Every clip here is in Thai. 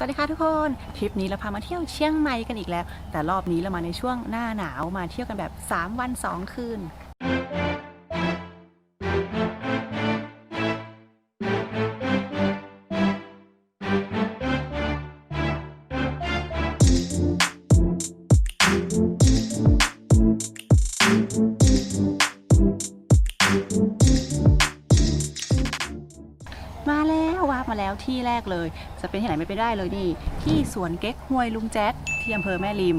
สวัสดีค่ะทุกคนทริปนี้เราพามาเที่ยวเชียงใหม่กันอีกแล้ว แต่รอบนี้เรามาในช่วงหน้าหนาวมาเที่ยวกันแบบ 3 วัน 2 คืน ที่แรกเลย จะเป็นที่ไหนไม่ไปได้เลยนี่ที่สวนเก๊กฮวยลุงแจ๊ดที่อำเภอแม่ริม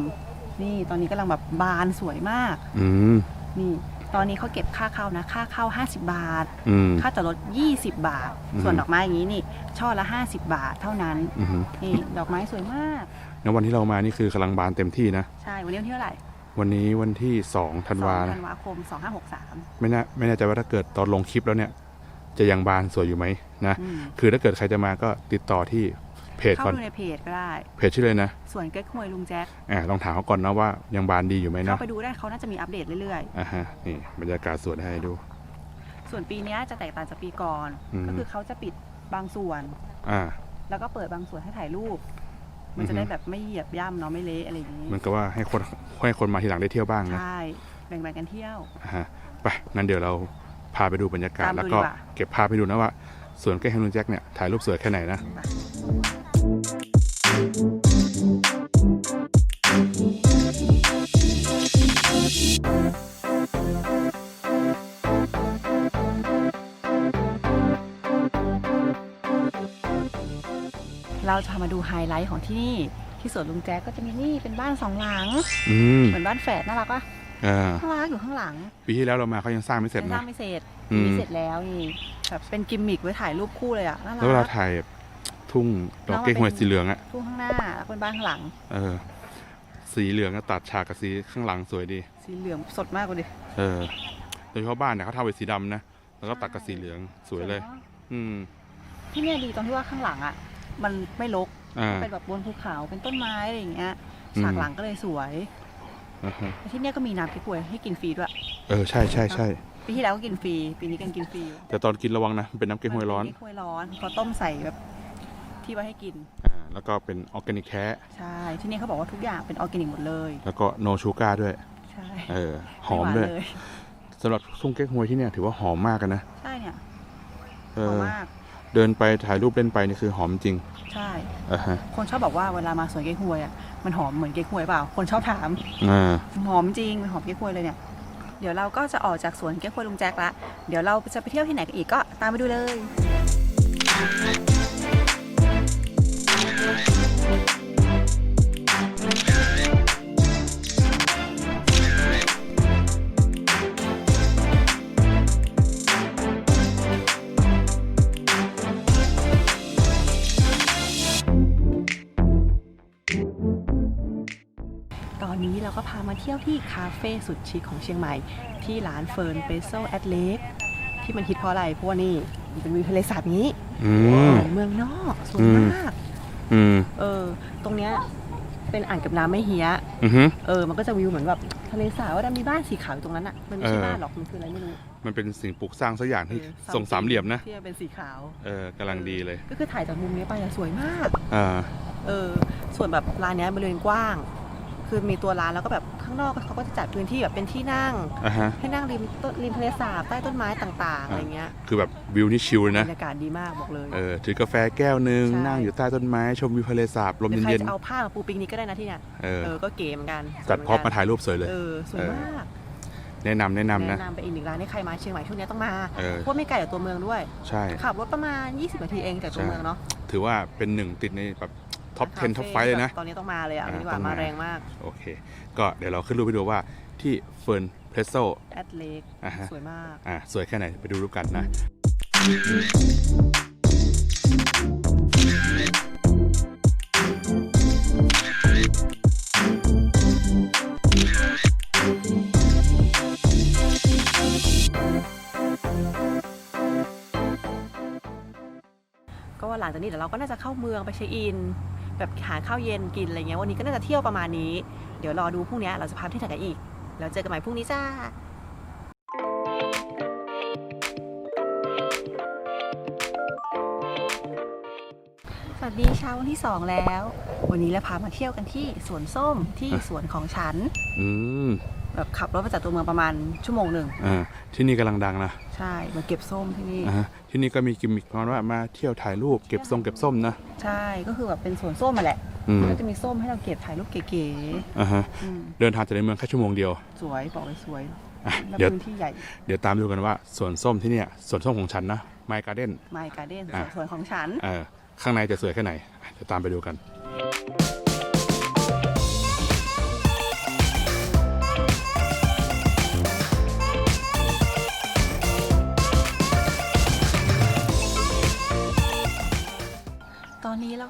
นี่ตอนนี้กำลังแบบบานสวยมากอืมนี่ ตอนนี้เขาเก็บค่าเข้านะ ค่าเข้า 50 บาท อืม ค่าจอดรถ20 บาท อืม ส่วนดอกไม้อย่างนี้นี่ช่อละ 50 บาทเท่านั้นอืมนี่ดอกไม้สวยมาก งั้นวันที่เรามานี่คือกำลังบานเต็มที่นะ ใช่วันนี้วันที่เท่าไหร่วันนี้วันที่2ธันวา2นะธันวาคม 2563 ไม่แน่ไม่แน่ใจว่าถ้าเกิดตอนลงคลิปแล้วเนี่ย จะยังบานสวยอยู่ไหม นะอืมคือถ้าเกิดใครจะมาก็ติดต่อที่เพจเข้าก่อนดูในเพจก็ได้เพจชื่อเลยนะสวนเก๊กฮวยลุงแจ๊ดอ่าลองถามเขาก่อนนะว่ายังบานดีอยู่ไหมเข้านะไปดูได้เขาน่าจะมีอัปเดตเรื่อยๆอ่าฮะนี่บรรยากาศสวนให้ดู ส่วนปีเนี้ยจะแตกต่างจากปีก่อนอืมก็คือเขาจะปิดบางส่วนอ่าแล้วก็เปิดบางส่วนให้ถ่ายรูป มันจะอือฮึได้แบบไม่เหยียบย่ำเนาะไม่เละอะไรอย่างนี้มันก็ว่าให้คนให้คนมาทีหลังได้เที่ยวบ้างนะใช่แบ่งๆกันเที่ยวอ่าฮะไปงั้นเดี๋ยวเราพาไปดูบรรยากาศตามดูแล้วก็ดีกว่าเก็บภาพให้ดูนะว่า สวนแก้วแฮมลุงแจ็คเนี่ยถ่ายรูปสวยแค่ไหนนะเราจะพามาดูไฮไลท์ของที่นี่ ที่สวนลุงแจ๊กก็จะมีนี่เป็นบ้านสองหลัง อืม เหมือนบ้านแฝดน่ารักปะ อ่าน่ารักอยู่ข้างหลังปีที่แล้วเรามาเขายังสร้างไม่เสร็จยังสนะร้างไม่เสร็จอืมมีเสร็จแล้วนี่แบบเป็นกิมมิคไว้ถ่ายรูปคู่เลยอะน่ารัแล้วเวลากถ่ายทุ่งดอกน้องเก๊กฮวยเป็นสีเหลืองอะ ทุ่งข้างหน้าแล้วเป็นบ้านข้างหลัง เออ สีเหลืองก็ตัดฉากกับสีข้างหลังสวยดี สีเหลืองสดมากกว่าดิเออ โดยเฉพาะบ้านเนี่ยเขาทำเป็นสีดำนะ แล้วก็ตัดกับสีเหลืองสวยเลย อืม ที่เนี่ยดีตรงที่ว่าข้างหลังอะ มันไม่รกอ่า เป็นแบบบนภูเขาเป็นต้นไม้อะไรอย่างเงี้ย อืม ฉากหลังก็เลยสวยอ่าฮะและ ที่เนี่ยก็มีน้ำพริกหวยให้กินฟรีด้วย เออใช่ใช่ใช่ปีที่แล้วก็กินฟรีปีนี้ก็กินฟรีแต่ตอนกินระวังนะมันเป็นน้ำเก๊กฮวยร้อนเก๊กฮวยร้อนเขาต้มใส่แบบที่ไว้ให้กินอ่าแล้วก็เป็นออร์แกนิกแท้ใช่ที่เนี่ยเขาบอกว่าทุกอย่างเป็นออร์แกนิกหมดเลย แล้วก็โนชูการ์ด้วยใช่เออหอมไานด้วยเลยสำหรับทุ่งเก๊กฮวยที่เนี่ยถือว่าหอมมากกันนะใช่เนี่ยเอหอมอมาก เดินไปถ่ายรูปเล่นไปนี่คือหอมจริง ใช่ อ่าฮะ คนชอบบอกว่าเวลามาสวนเก๊กฮวยอะมันหอมเหมือนเก๊กฮวยเปล่า คนชอบถาม อ่า หอมจริงหอมเก๊กฮวยเลยเนี่ย เดี๋ยวเราก็จะออกจากสวนเก๊กฮวยลุงแจ็คละ เดี๋ยวเราจะไปเที่ยวที่ไหนกันอีกก็ตามไปดูเลย ก็พามาเที่ยวที่คาเฟ่สุดชิคของเชียงใหม่ ที่ร้านเฟิร์นเปโซแอดเลกที่มันฮิตเพราะอะไรเพราะว่านี่มันเป็นวิวทะเลสาบนี้อืมเมืองนอกสวยอืมมากอืมเออ ตรงเนี้ยเป็นอ่างเกับน้ำไม่เฮียอือฮึเออ มันก็จะวิวเหมือนแบบทะเลสาบว่ามีบ้านสีขาวอยู่ตรงนั้นอะ มันไม่ใช่เออบ้านหรอก มันคืออะไรไม่รู้ มันเป็นสิ่งปลูกสร้างสักอย่างที่เออส่งสามเหลี่ยมนะ ที่มันเป็นสีขาว เออกำลังดีเลย ก็คือถ่ายจากมุมนี้ไปอะสวยมาก อ่า เออ ส่วนแบบร้านเนี้ยบริเวณกว้าง คือมีตัวร้านแล้วก็แบบข้างนอกเขาก็จะจัดพื้นที่แบบเป็นที่นั่ง อ่าฮะให้นั่งริมต้นริมทะเลสาบใต้ต้นไม้ต่างๆอะไรเงี้ยคือแบบวิวนี่ชิลเลยบนะรรยากาศดีมากบอกเลย เออถือกาแฟแก้วหนึ่งใช่ นั่งอยู่ใต้ต้นไม้ ชมวิวทะเลสาบลมหรือใครเย็นจะเอาผ้ามาปูปิกนิกก็ได้นะที่เนี่ยๆเออเออก็เก๋เหมือนกันจัดสวยพร็อพเหมืมาอนกันถ่ายรูปสวยเลย เออสวยมากแนะนำแนะนำนะ แนะนำไปอีกหนึ่งร้านให้ใครมาเชียงใหม่ช่วงนี้ต้องมาเออ เพราะไม่ไกลจากตัวเมืองด้วย ใช่ ขับรถประมาณ 20 นาทีเองจากตัวใช่ เมืองเนาะ ถือว่าเป็นหนึ่งติดในแบบ ท็อปคา10ฟ่ท็อปไฟเลยนะ ตอนนี้ต้องมาเลยอะอ่าดีกว่าต้องมามาแรงมาก โอเค ก็เดี๋ยวเราขึ้นรูปไปดูว่าที่เฟิร์นเพรสโซแอดเลกอ่าฮะสวยมาก อ่าสวยแค่ไหนไปดูรูปกันนะก็ว่าหลังจากนี้เดี๋ยวเราก็น่าจะเข้าเมืองไปเช็คอิน แบบหาข้าวเย็นกินอะไรเงี้ยวันนี้ก็น่าจะเที่ยวประมาณนี้ เดี๋ยวรอดูพรุ่งนี้เราจะพาไปที่ไหนกันอีก แล้วเจอกันใหม่พรุ่งนี้จ้าสวัสดีเช้าวันที่ 2 แล้ว วันนี้เราพามาเที่ยวกันที่สวนส้มที่สวนของฉัน อืม แบบขับรถมาจากตัวเมืองประมาณชั่วโมงหนึ่งอ่าที่นี่กำลังดังนะใช่มาเก็บส้มที่นี่ อ่าฮะที่นี่ก็มีกิมมิคประมาณว่ามาเที่ยวถ่ายรูปเก็บทรงเก็บส้มนะ ใช่ก็คือแบบเป็นสวนส้มมาแหละอืมก็จะมีส้มให้เราเก็บถ่ายรูปเก๋อ่าฮะๆอืมเดินทางจากในเมืองแค่ชั่วโมงเดียว สวยบอกเลยสวยอะแล้วเดี๋ยว พื้นที่ใหญ่เดี๋ยวตามดูกันว่าสวนส้มที่เนี่ยสวนส้มของฉันนะไมการ์เด้น ไมการ์เด้นอะ สวนของฉัน เออข้างในจะสวยแค่ไหนอะเดี๋ยวตามไปดูกัน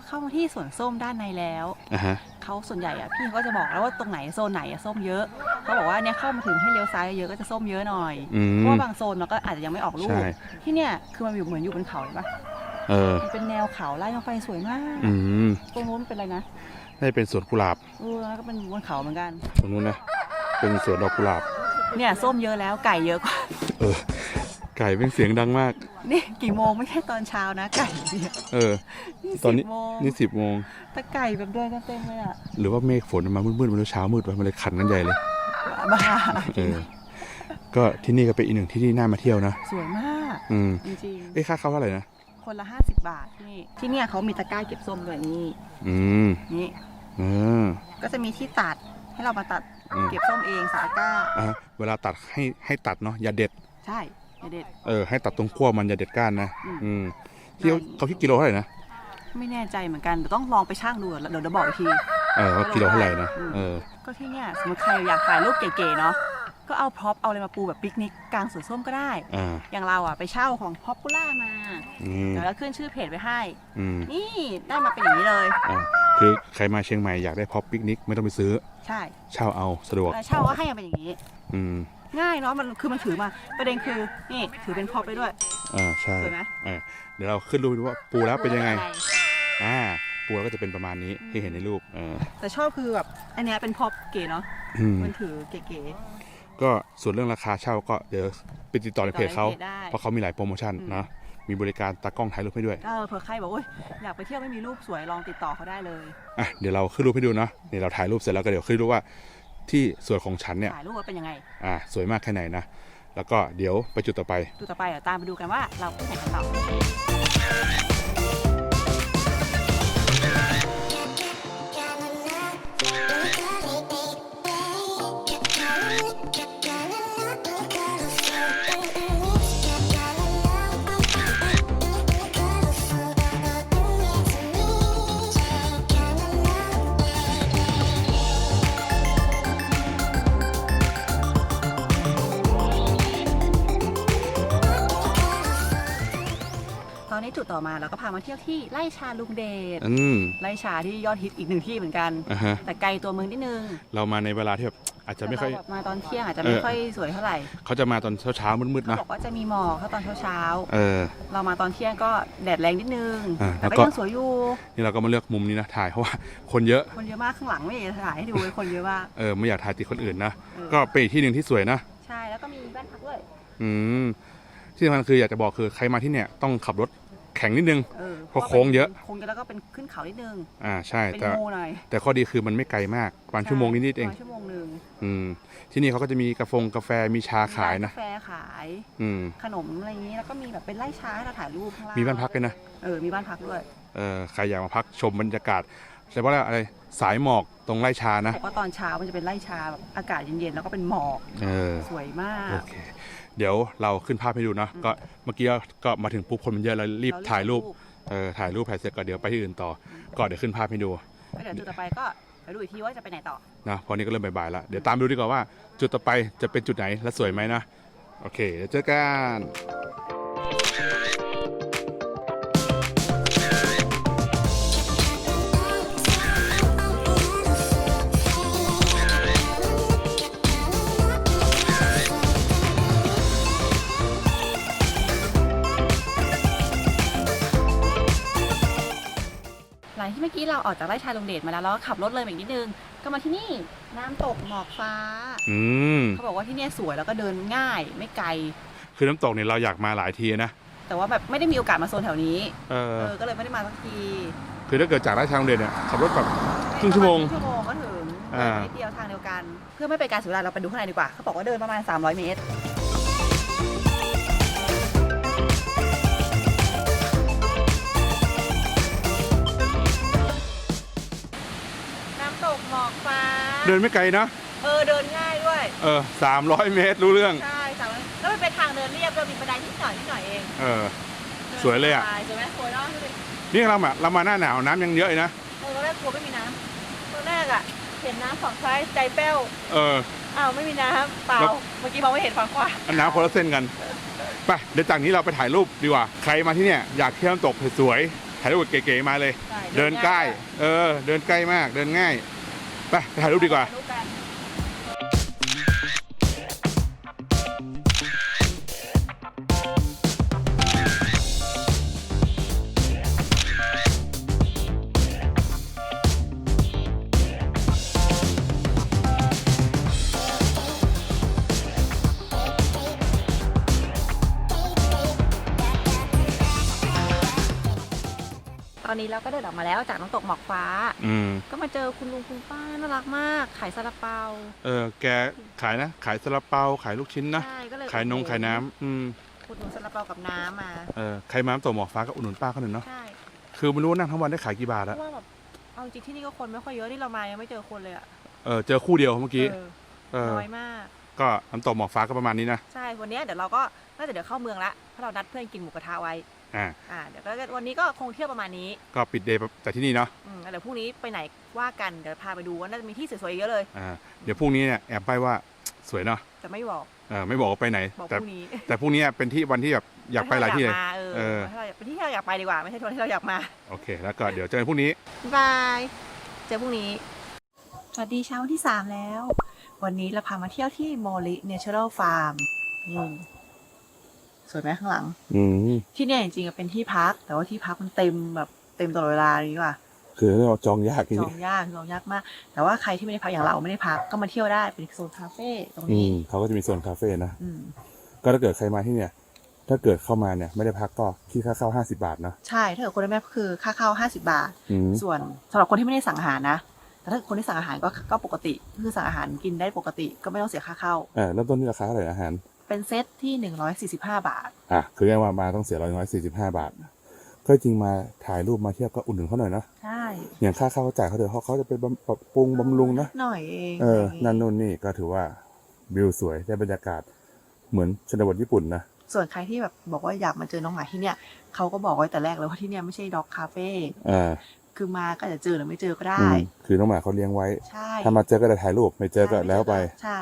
เราเข้ามาที่สวนส้มด้านในแล้วอ่าฮะ เขาส่วนใหญ่อะพี่เขาก็จะบอกแล้วว่าตรงไหนโซนไหนอะส้มเยอะเขาบอกว่าเนี่ยเข้ามาถึงให้เลี้ยวซ้ายเยอะก็จะส้มเยอะหน่อยอืเพมราะว่าบางโซนมันก็อาจจะยังไม่ออกลูกใช่ ที่เนี่ยคือมันอยู่เหมือนอยู่บนเขาเห็นปะเออ มันเป็นแนวเขาไล่ลงไปสวยมากอืมตรงนู้นเป็นอะไรนะน่าจะเป็นสวนกุหลาบเออแล้วก็เป็นบนเขาเหมือนกัน ตรงนู้นนะ เป็นสวนดอกกุหลาบ เนี่ยส้มเยอะแล้วไก่เยอะกว่า เออ ไก่เป็นเสียงดังมาก นี่กี่โมงไม่ใช่ตอนเช้านะไก่เนี่ยเออนี่ตอนสินี้บโมงนี่สิบโมงแต่ไก่แบบเดินกันเต็มเลยอะหรือว่าเมฆฝนมันมามืดๆมันเลยเช้ามืดไปมันเลยขันกันใหญ่เลย บ้าเออ ก็ที่นี่ก็เป็นอีกหนึ่งที่ที่น่ามาเที่ยวนะ สวยมาก อืมจริงเอ้ยค่าเข้าเท่าไหร่นะ ๆ คนละ 50 บาทที่นี่ที่เนี่ยเขามีตะกร้าเก็บส้มด้วยนี่อืมนี่ เออ ก็จะมีที่ตัดให้เรามาตัดอืม เก็บส้มเองใสตะกร้า อะเวลาตัดให้ให้ตัดเนาะอย่าเด็ด ใช่ อย่าเด็ด เออให้ตัดตรงขั้วมันอย่าเด็ดก้านนะอืมอืมที่เขาได้เขาคิดกิโลเท่าไหร่นะไม่แน่ใจเหมือนกันเดี๋ยวต้องลองไปช่างดูอะเดี๋ยวเดี๋ยวบอกอีกที เออว่ากิโลเท่าไหร่นะอืมเออก็ที่เนี่ยสมมติใครอยากถ่ายรูปเก๋ๆเนาะก็เอาพร็อพเอาอะไรมาปูแบบปิกนิกกลางสวนส้มก็ได้อ่าอย่างเราอะไปเช่าของพ็อปปูล่ามาอืมเดี๋ยวเราขึ้นชื่อเพจไว้ให้อืมนี่ได้มาเป็นอย่างนี้เลยอ่าคือใครมาเชียงใหม่อยากได้พอปปิกนิกไม่ต้องไปซื้อ ใช่ เช่าเอาสะดวกแล้วเช่าก็ให้มาเป็นอย่างนี้ อืม ง่ายเนาะมันคือมันถือมา ประเด็นคือนี่ถือเป็นพ็อปไปด้วย อ่าใช่สวยไหมเออเดี๋ยวเราขึ้นรูปดูว่าปูแล้วเป็นยังไงอะรอ่า ปูแล้วก็จะเป็นประมาณนี้ที่เห็นในรูปเออแต่ชอบคือแบบอันเนี้ยเป็นพ็อปเก๋เนาะอืมมันถือเก๋ ก็ส่วนเรื่องราคาเช่าก็เดี๋ยวไปติดต่อในเพจเขา ติดต่อในเพจได้ เพราะเขามีหลายโปรโมชั่นอืมนะมีบริการตากล้องถ่ายรูปให้ด้วยเออเผื่อใครบอกว่าอยากไปเที่ยวไม่มีรูปสวยลองติดต่อเขาได้เลย อะเดี๋ยวเราขึ้นรูปให้ดูเนาะเดี๋ยวเราถ่ายรูปเสร็จแล้วก็เดี๋ยวขึ้นรูปว่า ที่สวนของฉันเนี่ยถ่ายรูปว่าเป็นยังไงอ่าสวยมากแค่ไหนนะ แล้วก็เดี๋ยวไปจุดต่อไปดูต่อไปเดี๋ยวตามไปดูกันว่าเราไปไหนกันต่อ ตอนนี้จุดต่อมาเราก็พามาเที่ยวที่ไร่ชาลุงเดชอืมไร่ชาที่ยอดฮิตอีกหนึ่งที่เหมือนกัน อะฮะ แต่ไกลตัวเมืองนิดนึงเรามาในเวลาที่แบบอาจจะไม่ค่อย แต่เราแบบมาตอนเที่ยงอาจจะเอไม่อค่อยสวยเท่าไหร่เขาจะมาตอนเช้าเช้าๆมืดๆเขานะบอกว่าจะมีหมอกถ้าตอนเช้าเออ ๆเรามาตอนเที่ยงก็แดดแรงนิดนึงอ่าแต่แล้วก็ ก็ยังสวยอยู่นี่เราก็มาเลือกมุมนี้นะถ่ายเพราะว่าคนเยอะ คนเยอะมากข้างหลังไม่อยากจะถ่ายให้ดูเลยคนเยอะมาก เออไม่อยากถ่ายติดคนอื่นนะเออ ก็เป็นอีกที่หนึ่งที่สวยนะใช่แล้วก็มีบ้านพักด้วยอืมที่สำคัญคืออยากจะบอกคือใครมาที่เนี่ยต้องขับรถ แข็งนิดนึงเออเพราะโค้งเยอะ โค้งเยอะแล้วก็เป็นขึ้นเขานิดนึง อ่าใช่ เป็นแต่โมหน่อยแต่ข้อดีคือมันไม่ไกลมากประมาณชั่วโมงนิดๆเอง ประมาณชั่วโมงหนึ่งอืม ที่นี่เขาก็จะมีกาแฟกาแฟมีชาขายนะร้กาแฟขาย อืม ขนมอะไรอย่างนี้ แล้วก็มีแบบเป็นไร่ชาให้เราถ่ายรูปข้างล่างมีบ้านพักด้วยนะ เออ มีบ้านพักด้วย เออใครอยากมาพักชมบรรยากาศใช่ว่าอะไรสายหมอกตรงไร่ชานะบอกว่าตอนเช้ามันจะเป็นไร่ชาแบบอากาศเย็นๆ แล้วก็เป็นหมอก เออ สวยมาโอก เค เดี๋ยวเราขึ้นภาพให้ดูนะก็เมื่อกี้ก็มาถึงปุ๊บคนมันเยอะแล้วรีบถ่ายรูปเออถ่ายรูปถ่ายเสร็จก็เดี๋ยวไปที่อื่นต่อ ก็เดี๋ยวขึ้นภาพให้ดูแล้วเดี๋ยวจุดต่อไปก็ไปดูอีกทีว่าจะไปไหนต่อนะเพอนี้ก็เริ่มบ่ายๆแล้วเดี๋ยวตามดูดีกว่าว่า จุดต่อไปจะเป็นจุดไหนและสวยไหมนะโอเคเดี๋ยวเจอกัน หลังที่เมื่อกี้เราออกจากไร่ชาลงเดชมาแล้วเราก็ขับรถเลยมาอีกนิดนึง ก็มาที่นี่น้ำตกหมอกฟ้า อืม เขาบอกว่าที่เนี่ยสวยแล้วก็เดินง่ายไม่ไกล คือน้ำตกเนี่ยเราอยากมาหลายทีนะแต่ว่าแบบไม่ได้มีโอกาสมาโซนแถวนี้เออเออก็เลยไม่ได้มาสักทีคือถ้าเกิดจากราชทางโรงเรียนเนี่ยขับรถแบบ ครึ่งชั่วโมงครึ่งชั่วโมงก็ถึงอ่า นิดเดียวทางเดียวกัน เพื่อไม่เป็นการเสียเวลาเราไปดูข้างในดีกว่า เขาบอกว่าเดินประมาณ 300 เมตร เดินไม่ไกลนะ เออเดินง่ายด้วย เออสามร้อยเมตรรู้เรื่อง ใช่สามร้อยแล้วมันเป็นทางเดินเรียบเรามีบันไดนิดหน่อยนิดหน่อยเองเออสวยเลยอะดินสบสวยไหมสวยเนาะดูดินี่เรามาเรามาหน้าหนาวน้ำยังเยอะเลยนะ เออตอนแรกกลัวไม่มีน้ำตอนแรกอะเห็นน้ำฝั่งซ้ายใจแป้ว เออ อ้าวไม่มีน้ำเปล่า แล้ว เมื่อกี้มองไม่เห็นฝั่งขวาอันน้ำคนละเส้นกัน ไป เดี๋ยวจากนี้เราไปถ่ายรูปดีกว่า ใครมาที่เนี่ยอยากเที่ยวน้ำตกสวยๆถ่ายรูปเก๋ๆมาเลย ใช่เดินใกล้ง่ายเออ เดินใกล้มาก เดินง่ายไป ไปถ่ายรูปดีกว่า กันตอนนี้เราก็เดินออกมาแล้วจากน้ำตกหมอกฟ้า อืม ก็มาเจอคุณลุงคุณป้าน่ารักมาก ขายซาลาเปาเออ แกขายนะ ขายซาลาเปา ขายลูกชิ้นนะ ใช่ก็เลยขายนง ขายน้ำอืม อุดหนุนซาลาเปากับน้ำมา เออ ใครมาน้ำตกหมอกฟ้าก็อุดหนุนป้าเขาหน่อยเนาะ ใช่คือไม่รู้ว่านั่งทั้งวันได้ขายกี่บาทเพอะราะว่าแบบเอาจริงๆที่นี่ก็คนไม่ค่อยเยอะที่เรามายังไม่เจอคนเลยอะเออ เจอคู่เดียวเมื่อกี้ เออเออ น้อยมาก ก็น้ำตกหมอกฟ้าก็ประมาณนี้นะ ใช่ วันนี้เดี๋ยวเราก็น่าจะเดี๋ยวเข้าเมืองละเพราะเรานัดเพื่อนกินหมูกระทะไว้ อ่าอ่าเดี๋ยวก็วันนี้ก็คงเที่ยวประมาณนี้ก็ปิดเดย์จากที่นี่เนาะอืมแล้วเดี๋ยวพรุ่งนี้ไปไหนว่ากันเดี๋ยวพาไปดูว่าน่าจะมีที่สวยๆเยอะเลยอ่าเดี๋ยวพรุ่งนี้เนี่ยแอบไปว่าสวยเนาะแต่ไม่บอกเออไม่บอกว่าไปไหน บอกพแต่รุ่งนี้แต่พรุ่งนี้เป็นที่วันที่แบบอยากไปหลายที่เลยมาเออเออถ้าเราไปที่ที่เราอยากไปดีกว่า ไม่ใช่ทัวร์ที่เราอยากมาโอเค แล้วก็เดี๋ยวเจอกันพรุ่งนี้ บ๊ายบายเจอพรุ่งนี้ สวัสดีเช้าวันที่ 3 แล้ว วันนี้เราพามาเที่ยวที่โมลิเนเชอรัลฟาร์ม สวยไหมข้างหลัง อืมที่เนี่ยจริงๆอะเป็นที่พัก แต่ว่าที่พักมันเต็มแบบเต็มตลอดเวลาอย่างนี้ว่ะคือเราจองยากทีจอนี้งยากจองยากมาก แต่ว่าใครที่ไม่ได้พักอย่างเราไม่ได้พักก็มาเที่ยวได้เป็นโซนคาเฟ่ตรงอืนี้ มเขาก็จะมีโซนคาเฟ่นะ อืม ก็ถ้าเกิดใครมาที่เนี่ย ถ้าเกิดเข้ามาเนี่ย ไม่ได้พักก็คิดค่าเข้าห้าสิบาทนะใช่ถ้าเกิดคนได้แม่ก็คือค่าเข้า 50 บาท อืม ส่วนสำหรับคนที่ไม่ได้สั่งอาหารนะ แต่ถ้าคนที่สั่งอาหารก็ก็ปกติ คือสั่งอาหารกินได้ปกติ ก็ไม่ต้องเสียค่าเข้าเออเริ่มต้นที่ราคาเท่าไหร่อาหาร เป็นเซตที่145บาท อะคือเรียกว่ามาต้องเสียร้อยน้อยสี่สิบห้าบาท ก็จริงมาถ่ายรูปมาเที่ยวก็อุดหนุนเขาหน่อยนะใช่ อย่างค่าเข้าเขาจ่ายเขาเดี๋ยวเขาเขาจะไปบำปรับปรุงบำรุงนะหน่อยเองเออนั่นนู่นนี่ก็ถือว่าวิวสวยได้บรรยากาศเหมือนชนบทญี่ปุ่นนะส่วนใครที่แบบบอกว่าอยากมาเจอน้องหมาที่เนี่ยเขาก็บอกไว้แต่แรกเลยว่าที่เนี่ยไม่ใช่ด็อกคาเฟ่อ่าคือมาก็อาจจะเจอหรือไม่เจอก็อืได้มคือน้องหมาเขาเลี้ยงไว้ ใช่ถ้ามาเจอก็ได้ถ่ายรูปไม่เจอก็แล้วไป ใช่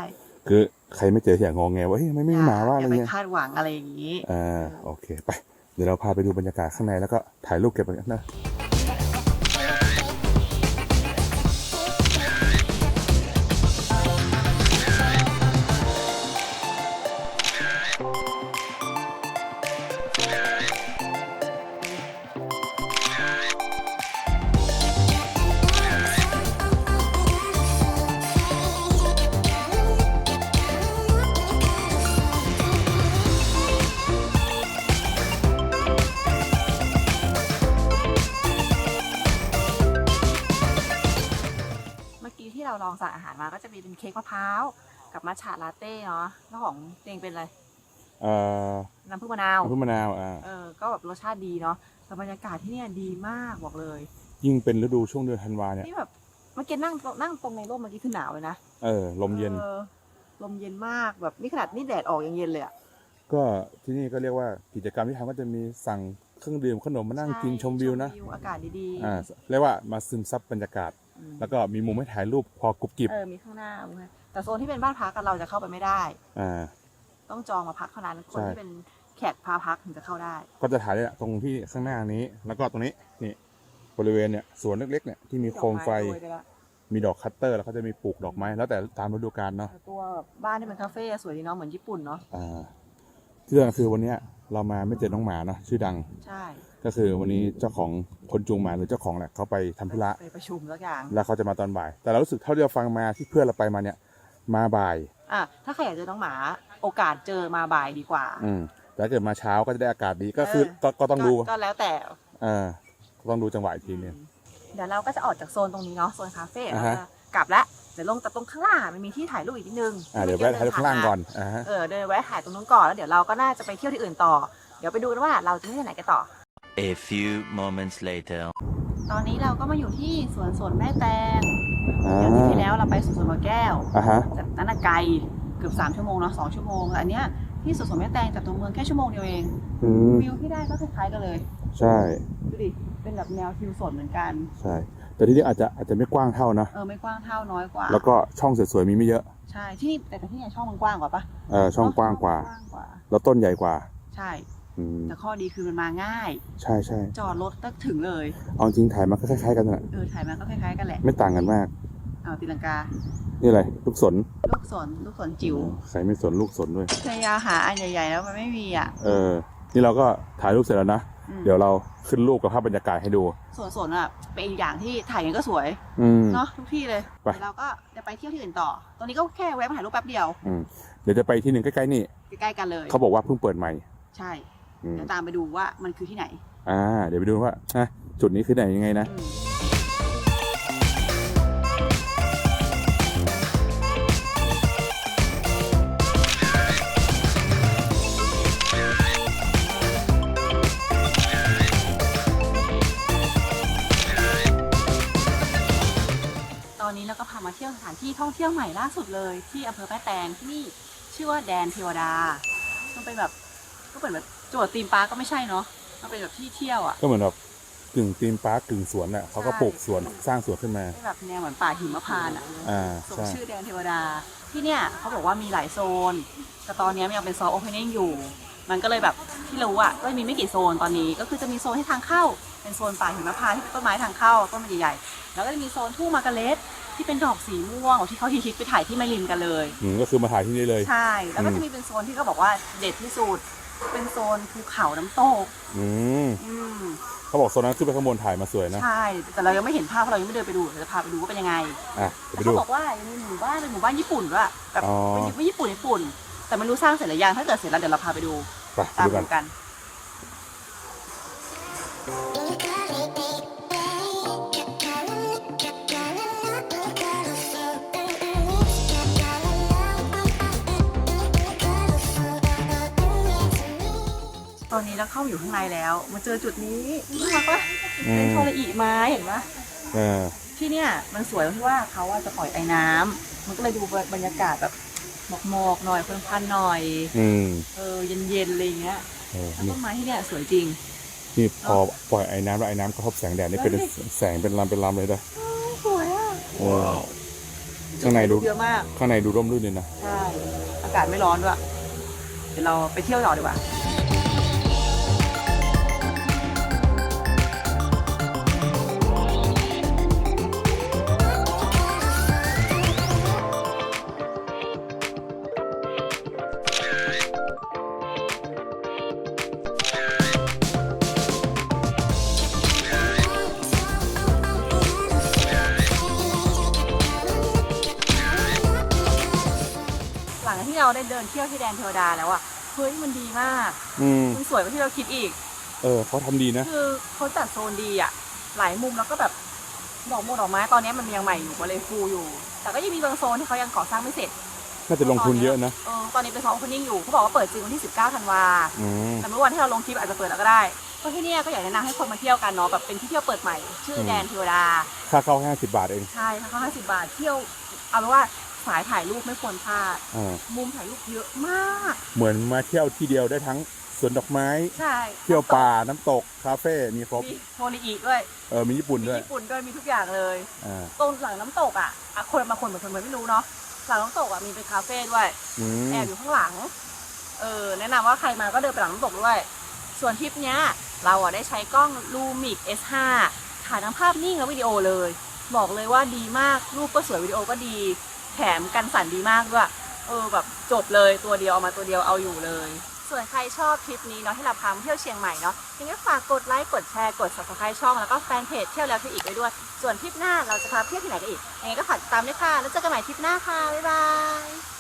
คือใครไม่เจออย่างงองแงว่าเฮ้ยไม่ไม่มีหมาว่าอะไรย่าไปเงี้ยคาดหวังอะไรอย่างนี้ อ่า โอเค ไป เดี๋ยวเราพาไปดูบรรยากาศข้างในแล้วก็ถ่ายรูปเก็บไว้กันนะ เมื่อกี้ที่เราลองสั่งอาหารมาก็จะมีเป็นเค้กมะพร้าวกับมัทฉะลาเต้เนาะแล้วของเจงเป็นอะไรเอ่อน้ำผึ้งมะนาวน้ำผึ้งมะนาวอ่าเออก็แบบรสชาติดีเนาะแต่บรรยากาศที่เนี่ยดีมากบอกเลย ยิ่งเป็นฤดูช่วงเดือนธันวาเนี่ยนี่แบบเมื่อกี้นั่งนั่งตรงในร่มเมื่อกี้คือหนาวเลยนะเออลมเย็นออลมเย็นมากแบบนี่ขนาดนี่แดดออกยังเย็นเลยอะก็ที่นี่ก็เรียกว่ากิจกรรมที่ทำก็จะมีสั่งเครื่องดื่มขนมมานั่งกินชมวิวนะชมวิวอากาศดีๆอ่าเรียกว่ามาซึมซับบรรยากาศอืม แล้วก็มีมุมให้ถ่ายรูปพอกรุบกริบเออมีข้างหน้ามุมให้แต่โซนที่เป็นบ้านพักกันเราจะเข้าไปไม่ได้อ่าต้องจองมาพักเท่านั้นคนใช่ที่เป็นแขกพาพักถึงจะเข้าได้ ก็จะถ่ายได้ตรงที่ข้างหน้านี้ แล้วก็ตรงนี้นี่บริเวณเนี่ยสวนเล็กๆเนี่ยที่มีโคมไฟดอกม้โรยปละมีดอกคัตเตอร์ แล้วเขาจะมีปลูกดอกไม้แล้วแต่ตามฤดูกาลเนาะแต่ตัวแบบบ้านที่เป็นคาเฟ่สวยดีเนาะเหมือนญี่ปุ่นเนาะอ่าที่เรื่องคือวันเนี้ยเรามาไม่เจอน้องหมาเนาะชื่อดัง ใช่ ก็คือวันนี้เจ้าของคนจูงหมาหรือเจ้าของแหละเขาไปทำธุระไปประชุมสักอย่าง แล้วเขาจะมาตอนบ่าย แต่เรารู้สึกเท่าที่เราฟังมาที่เพื่อนเราไปมาเนี่ย มาบ่าย อะถ้าใครอยากเจอน้องหมาโอกาสเจอมาบ่ายดีกว่า อืมแต่ถ้าเกิดมาเช้าก็จะได้อากาศดีก็คือเออ ก็ก็ต้องดูก็แล้วแต่เออก็ต้องดูจังหวะอีกทีนึง เดี๋ยวเราก็จะออกจากโซนตรงนี้เนาะโซนคาเฟ่อ่าแล้วฮะก็กลับแล้วเดี๋ยวลงจากตรงข้างล่างอะมันมีที่ถ่ายรูปอีกนิดนึงอ่าเดี๋ยวแวะถ่ายรูปข้างล่างก่อนอ่าฮะ เออเดินแวะถ่ายตรงนู้นก่อนแล้วเดี๋ยวเราก็น่าจะไปเที่ยวที่อื่นต่อ เดี๋ยวไปดูกันว่าเราจะไปที่ไหนกันต่อ A few moments later. ตอนนี้เราก็มาอยู่ที่สวนสวนแม่แตงอ่าอย่างที่ที่แล้วเราไปสวนสวนมะแก้วอ่าฮะ จากนั้นนะไกลเกือบ 3 ชั่วโมงเนาะสองชั่วโมงแต่อันเนี้ยที่สวนสวนแม่แตงจากตัวเมืองแค่ชั่วโมงเดียวเองอืม วิวที่ได้ก็คล้ายๆกันเลยใช่ ดูดิเป็นแบบแนวทิวสวนเหมือนกันใช่ แต่ที่นี่อาจจะอาจจะไม่กว้างเท่านะ เออไม่กว้างเท่าน้อยกว่าแล้วก็ช่องสวยๆมีไม่เยอะ ใช่ที่นี่แต่ที่นี่ช่องมันกว้างกว่าปะเออช่องกว้างกว่ากว้างกว่าแล้วต้นใหญ่กว่า ใช่ อืมแต่ข้อดีคือมันมาง่าย ใช่ใช่จอดรถตั้งถึงเลย เอาจริงถ่ายมันก็คล้ายๆกันน่ะเออถ่ายมาก็คล้ายๆกันแหละไม่ต่างกันมาก เอาตีลังกา นี่อะไรลูกสนลูกสนลูกสนจิ๋วใครไม่สนลูกสนด้วย พยายามหาอันใหญ่ ๆ แล้วมันไม่มีอะ เออ นี่เราก็ถ่ายรูปเสร็จแล้วนะอืม เดี๋ยวเราขึ้นรูปกับภาพบรรยากาศให้ดู สวนสวนอะเป็นอีกอย่างที่ถ่ายกันก็สวย อืม เนาะทุกที่เลยไป เดี๋ยวเราก็จะไปเที่ยวที่อื่นต่อ ตอนนี้ก็แค่แวะมาถ่ายรูปแป๊บเดียวอืมเดี๋ยวจะไปที่หนึ่งใกล้ๆนี่ ใกล้ๆกันเลย เขาบอกว่าเพิ่งเปิดใหม่ ใช่อืม เดี๋ยวตามไปดูว่ามันคือที่ไหน อ่า เดี๋ยวไปดูว่าฮะจุดนี้คือไหนยังไงนะอืมตอนนี้เราก็พามาเที่ยวสถานที่ท่องเที่ยวใหม่ล่าสุดเลยที่อำเภอแม่แตงที่นี่ชื่อว่าแดนเทวดา มันเป็นแบบก็เป็นแบบ จังหวัดตีมปาร์คก็ไม่ใช่เนาะมันเป็นแบบที่เที่ยวอะ ก็เหมือนแบบกึ่งธีมปาร์คกึ่งสวนอะเขาก็ใช่ปลูกสวนสร้างสวนขึ้นมาเป็นแบบแนวเหมือนป่าหิมพานต์อะอ่าสมใช่ชื่อแดนเทวดา ที่เนี่ยเขาบอกว่ามีหลายโซน แต่ตอนนี้มันยังเป็นซอฟต์โอเพนนิ่งอยู่ มันก็เลยแบบที่รู้อะก็มีไม่กี่โซนตอนนี้ก็คือจะมีโซนให้ทางเข้า เป็นโซนป่าหิมพานต์ที่เป็นต้นไม้ทางเข้าต้นมันใหญ่ๆแล้วก็จะมีโซนทุ่งมาการ์เล็ตที่เป็นดอกสีม่วงที่เขาฮิตๆไปถ่ายที่แม่ริมกันเลย อืมก็คือมาถ่ายที่นี่เลย ใช่ แล้วก็อืมจะมีเป็นโซนที่เขาบอกว่าเด็ดที่สุด เป็นโซนภูเขาน้ำตก อืมอืมเขาบอกโซนนั้นขึ้นไปข้างบนถ่ายมาสวยนะ ใช่ แต่เรายังไม่เห็นภาพเพราะเรายังไม่เดินไปดูเดี๋ยวจะพาไปดูว่าเป็นยังไงอะเดี๋ยวไปเขาดูบอกว่ายังมีหมู่บ้านเป็นหมู่บ้านญี่ปุ่นด้วยแบบอ๋อ เป็นไม่ญี่ปุ่นญี่ปุ่น แต่ไม่รู้สร้างเสร็จหรือยังถ้าเกิดเสร็จแล้วเดี๋ยวเราพาไปดูไปตามดูกัน ดูกัน ตอนนี้เราเข้ามาอยู่ข้างในแล้ว มาเจอจุดนี้น่ารักปะอืเป็นมโทรอีไม้เห็นปะเออ ที่เนี่ยมันสวยตรงที่ว่าเขาอะจะปล่อยไอ้น้ำมันก็เลยดูบรรยากาศแบบหมอกๆหน่อยเพลินพันๆหน่อยอืมเออเย็นๆอะไรอย่างเงี้ยเออแล้วนี่ต้นไม้ที่เนี่ยสวยจริง นี่พอปล่อยไอ้น้ำแล้วไอ้น้ำกระทบแสงแดดนี่เป็นเฮ้ยแสงเป็นลำเป็นลำเลยนะสวยอะเออข้างในดูเยอะมากข้างในดูร่มรื่นเลยนะ ใช่อากาศไม่ร้อนด้วยเดี๋ยวเราไปเที่ยวต่อดีกว่าห ที่เราได้เดินเที่ยวที่แดนเทวดาแล้วอะเฮ้ยมันดีมากอืมมันสวยกว่าที่เราคิดอีก เออเขาทำดีนะ คือเขาจัดโซนดีอะหลายมุมแล้วก็แบบดอกมงดอกไม้ตอนนี้มันยังใหม่อยู่มันเลยฟูอยู่ แต่ก็ยังมีบางโซนที่เขายังก่อสร้างไม่เสร็จน่าจะลงทุนเยอะนะเออตอนนี้เป็นซอฟต์โอเพนนิ่งอยู่เขาบอกว่าเปิดจริงวันที่ 19ธันวาอืมแต่เมื่อวันที่เราลงคลิปอาจจะเปิดแล้วก็ได้เพราะที่เนี่ยก็อยากแนะนำให้คนมาเที่ยวกันเนาะแบบเป็นที่เที่ยวเปิดใหม่ ชื่ออืมแดนเทวดาค่าเข้าแค่สิบบาทเอง ใช่ค่าเข้า50บาทเที่ยวเอาเป็นว่า สายถ่ายรูปไม่ควรพลาด อ่ามุมถ่ายรูปเยอะมาก เหมือนมาเที่ยวที่เดียวได้ทั้งสวนดอกไม้ ใช่เที่ยวป่าน้ำตกคาเฟ่มีครบมีโทริอิด้วยเออมีญี่ปุ่นมีด้วยญี่ปุ่นด้วยมีทุกอย่างเลย อ่าตรงหลังน้ำตกอะอะคนบางคนบางคนไม่รู้เนาะหลังน้ำตกอะมีเป็นคาเฟ่ด้วย อืแอมบอยู่ข้างหลัง เออ แนะนำว่าใครมาก็เดินไปหลังน้ำตกด้วย ส่วนทริปเนี้ย เราอะได้ใช้กล้อง Lumix S5 ถ่ายทั้งภาพนิ่งและวิดีโอเลย บอกเลยว่าดีมาก รูปก็สวยวิดีโอก็ดี แถมกันสั่นดีมากด้วยเออแบบจบเลยตัวเดียวเอามาตัวเดียวเอาอยู่เลย ส่วนใครชอบทริปนี้เนาะที่เราพามาเที่ยวเชียงใหม่เนาะยังไงฝากกดไลค์กดแชร์กด subscribe ช่องแล้วก็แฟนเพจเที่ยวแล้วที่อีกไว้ด้วย ส่วนทริปหน้าเราจะพาเที่ยวที่ไหนกันอีกยังไงก็ฝากติดตามด้วยค่ะแล้วเจอกันใหม่ทริปหน้าค่ะบ๊ายบาย